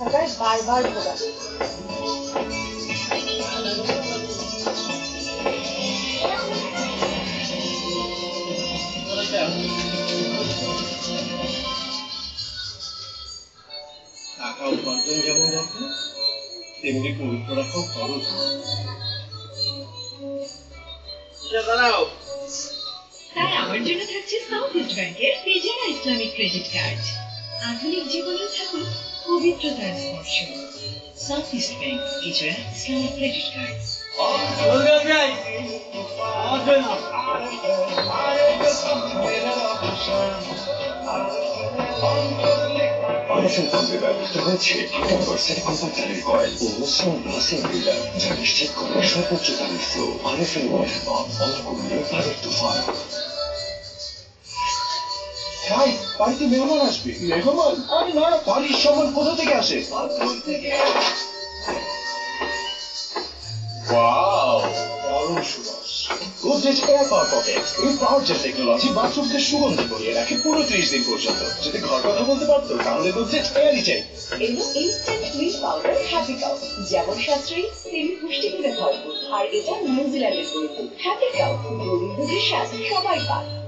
ঢাকায় বারবার ঘোরা। টাকা উপার্জন যেমন দরকার তেমনি পবিত্র রাখাও খরচ। দাঁড়াও। তাই আমার জন্য থাকছে সাউথ ইস্ট ব্যাংকের ইসলামিক ক্রেডিট কার্ড আধুনিক জীবনে থাকুক পবিত্রতার স্পর্শ। সাউথ ইস্ট ব্যাংক তেজারা ইসলামিক ক্রেডিট কার্ড সর্বোচ্চ তারের ফ্লো করলে তুফান ভাই বাড়িতে মেহমান আসবে। মেহমান? আরে না বাড়ির সামান কোথা থেকে আসে? ওয়াও দারুণ সুবাস। গোদরেজ এয়ার পাওয়ার পকেট এই পাওয়ার জেট টেকনোলজি বাথরুমকে সুগন্ধি করিয়ে রাখে পুরো ত্রিশ দিন পর্যন্ত। যদি ঘর কথা বলতে পারতো তাহলে গোদরেজ এয়ারই চাই। এগুলো instant milk powder happy cow যেমন সাশ্রয়ী তেমনি পুষ্টিগুণে ভরপুর। আর এটা নিউজিল্যান্ডের তৈরি হ্যাপি কাউ গরুর দুধের স্বাদ সবাই পায়।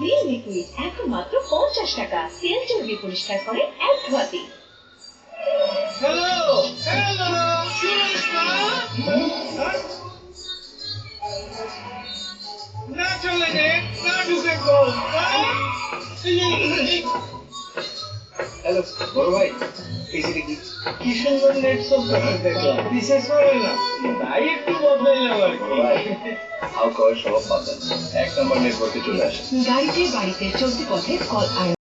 রিল লিকুইড এখন মাত্র পঞ্চাশ টাকা। তেল চর্বি পরিষ্কার করে এক ধোয়াতেই সুরেশ না চলে না ঢুকে গোল হ্যালো বড় ভাই যে কি কি সুন্দর নেট সফটওয়্যার দেখলাম। বিশেষ করে না। তাই একটু বদলাইলাম আর কি। হাউ কল সব পাতা এক নম্বর নেটওয়ার্কে চলে আসে। গাড়িতে বাড়িতে চলতি পথে কল আর